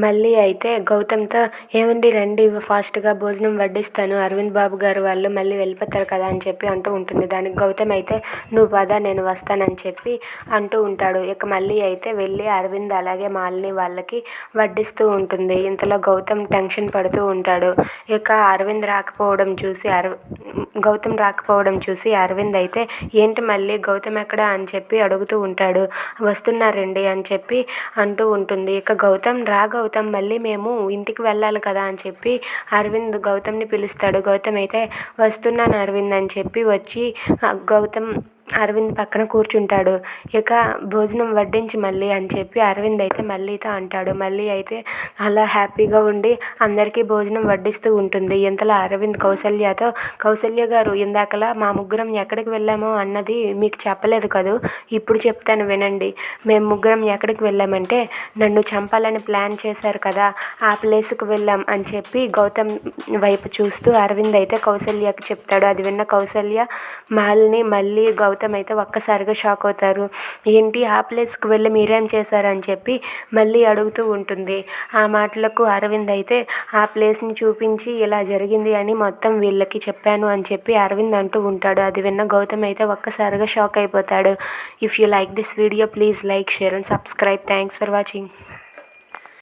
మళ్ళీ అయితే గౌతమ్తో ఏమండి రండి ఫాస్ట్గా భోజనం వడ్డిస్తాను అరవింద్ బాబు గారు వాళ్ళు మళ్ళీ వెళ్ళిపోతారు కదా అని చెప్పి అంటూ ఉంటుంది. దానికి గౌతమ్ అయితే నువ్వు పద నేను వస్తానని చెప్పి అంటూ ఉంటాడు. ఇక మళ్ళీ అయితే వెళ్ళి అరవింద్ అలాగే మాలిని వాళ్ళకి వడ్డిస్తూ ఉంటుంది. ఇంతలో గౌతమ్ టెన్షన్ పడుతూ ఉంటాడు. ఇక అరవింద్ రాకపోవడం చూసి అర గౌతమ్ రాకపోవడం చూసి అరవింద్ అయితే ఏంటి మళ్ళీ గౌతమ్ ఎక్కడ? అని చెప్పి అడుగుతూ ఉంటాడు. వస్తున్నారండి అని చెప్పి అంటూ ఉంటుంది. ఇక గౌతమ్ రా గౌతమ్ మళ్ళీ మేము ఇంటికి వెళ్ళాలి కదా అని చెప్పి అరవింద్ గౌతమ్ని పిలుస్తాడు. గౌతమ్ అయితే వస్తున్నాను అరవింద్ అని చెప్పి వచ్చి గౌతమ్ అరవింద్ పక్కన కూర్చుంటాడు. ఇక భోజనం వడ్డించి మళ్ళీ అని చెప్పి అరవింద్ అయితే మళ్ళీతో అంటాడు. మళ్ళీ అయితే అలా హ్యాపీగా ఉండి అందరికీ భోజనం వడ్డిస్తూ ఉంటుంది. ఇంతలో అరవింద్ కౌసల్యతో కౌసల్య గారు ఇందాకలా మా ముగ్గురం ఎక్కడికి వెళ్ళామో అన్నది మీకు చెప్పలేదు కదూ? ఇప్పుడు చెప్తాను వినండి. మేము ముగ్గురం ఎక్కడికి వెళ్ళామంటే నన్ను చంపాలని ప్లాన్ చేశారు కదా ఆ ప్లేస్కి వెళ్ళాం అని చెప్పి గౌతమ్ వైపు చూస్తూ అరవింద్ అయితే కౌసల్యకి చెప్తాడు. అది విన్న కౌసల్య మాల్ని మళ్ళీ గౌతమ్ అయితే ఒక్కసారిగా షాక్ అవుతారు. ఏంటి? ఆ ప్లేస్కి వెళ్ళి మీరేం చేశారని చెప్పి మళ్ళీ అడుగుతూ ఉంటుంది. ఆ మాటలకు అరవింద్ అయితే ఆ ప్లేస్ని చూపించి ఇలా జరిగింది అని మొత్తం వీళ్ళకి చెప్పాను అని చెప్పి అరవింద్ అంటూ ఉంటాడు. అది విన్న గౌతమ్ అయితే ఒక్కసారిగా షాక్ అయిపోతాడు. If you like this video please like share and subscribe. Thanks for watching.